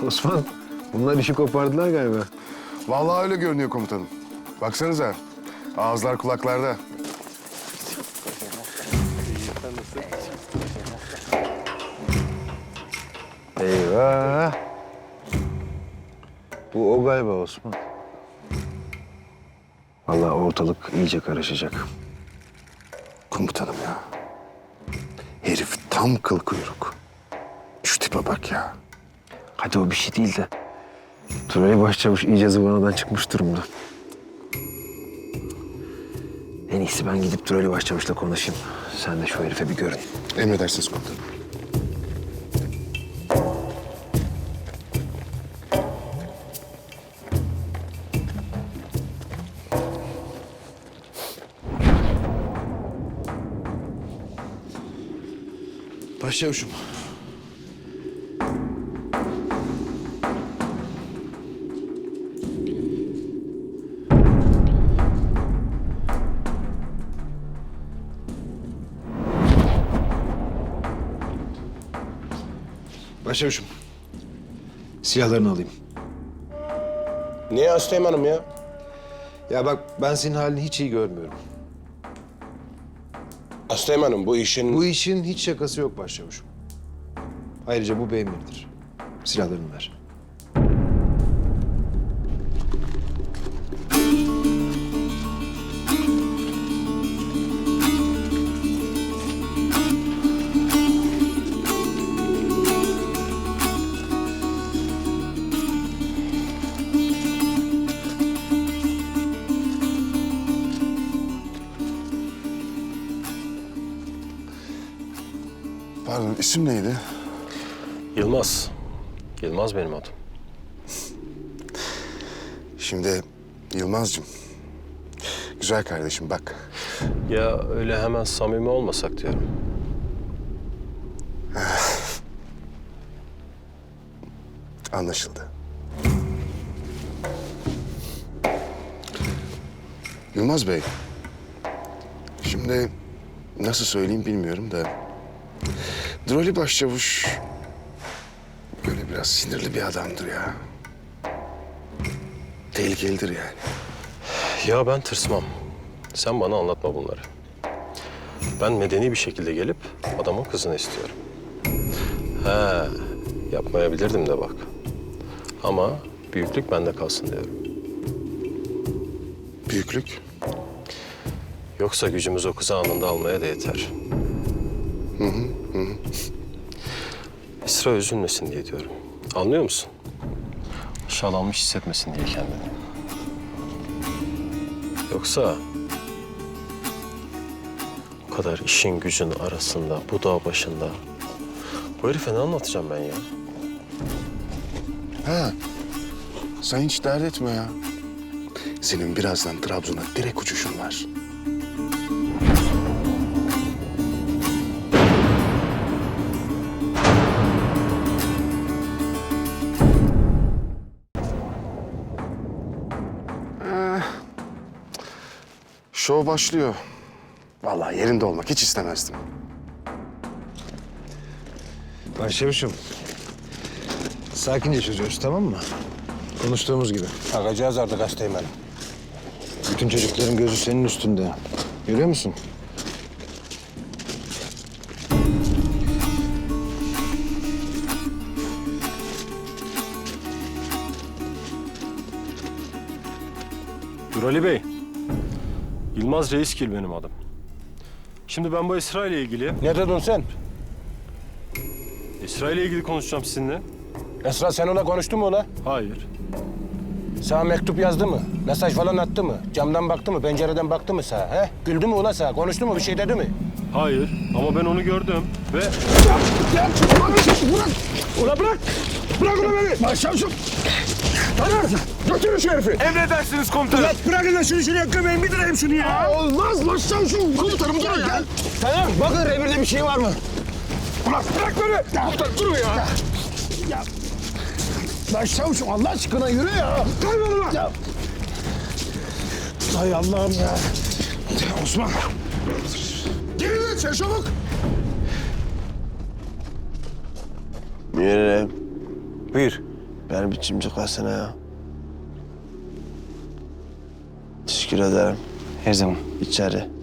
Osman, bunlar işi kopardılar galiba. Vallahi öyle görünüyor komutanım. Baksanıza. Ağızlar kulaklarda. Eyvah. Bu o galiba Osman. Vallahi ortalık iyice karışacak. Komutanım ya. Herif tam kıl kuyruk. Şu tipe bak ya. Hadi o bir şey değil de. Turay Başçavuş iyice zıvanadan çıkmış durumda. En iyisi ben gidip Turay Başçavuş'la konuşayım. Sen de şu herife bir görün. Emredersiniz komutanım. Başçavuşum. Başçavuşum. Silahlarını alayım. Niye Asteğmen'im ya? Ya bak ben senin halini hiç iyi görmüyorum. Asteğmen'im bu işin... Bu işin hiç şakası yok başçavuşum. Ayrıca bu bir emirdir. Silahlarını ver. Pardon isim neydi? Yılmaz. Yılmaz benim adım. Şimdi Yılmaz'cığım. Güzel kardeşim bak. Ya öyle hemen samimi olmasak diyorum. Anlaşıldı. Yılmaz Bey. Şimdi nasıl söyleyeyim bilmiyorum da... Droli Başçavuş böyle biraz sinirli bir adamdır ya. Tehlikelidir yani. Ya ben tırsmam. Sen bana anlatma bunları. Ben medeni bir şekilde gelip adamın kızını istiyorum. He, yapmayabilirdim de bak. Ama büyüklük bende kalsın diyorum. Büyüklük. Yoksa gücümüz o kızı anında almaya da yeter. İsra üzülmesin diye diyorum. Anlıyor musun? Aşağılanmış hissetmesin diye kendini. Yoksa... ...o kadar işin gücün arasında, bu dağ başında... ...bu herife ne anlatacağım ben ya? Ha. Sen hiç dert etme ya. Senin birazdan Trabzon'a direkt uçuşun var. Şov başlıyor. Vallahi yerinde olmak hiç istemezdim. Başçavuşum. Sakince çözüyoruz tamam mı? Konuştuğumuz gibi. Bakacağız artık Asteğmen'im. Bütün çocukların gözü senin üstünde. Görüyor musun? Dur Ali Bey. Yılmaz Reiskil benim adım. Şimdi ben bu Esra ile ilgili... Ne dedin sen? Esra ile ilgili konuşacağım sizinle. Esra sen ona konuştu mu ola? Hayır. Sana mektup yazdı mı? Mesaj falan attı mı? Camdan baktı mı? Pencereden baktı mı sana? He? Güldü mü ula sana? Konuştu mu? Bir şey dedi mi? Hayır. Ama ben onu gördüm ve... Ula bırak! Bırak ulan beni! Başçavuşum! Taner! Götürün şu herifi! Emredersiniz komutanım. Ulan bırakın da şunu şuraya gömeyin bitireyim şunu ya! olmaz başçavuşum! Komutanım dur ya! Taner bakın revirde bir şey var mı? Ulan bırak beni! Komutanım durun ya! ya. Başçavuşum Allah aşkına yürü ya! Kaybol ulan! Ya. Hay Allah'ım ya! Osman! Gelin lan sen çabuk! Müerrem. Buyur. Beni bir cimciklasana ya. Teşekkür ederim. Her zaman. İçeri.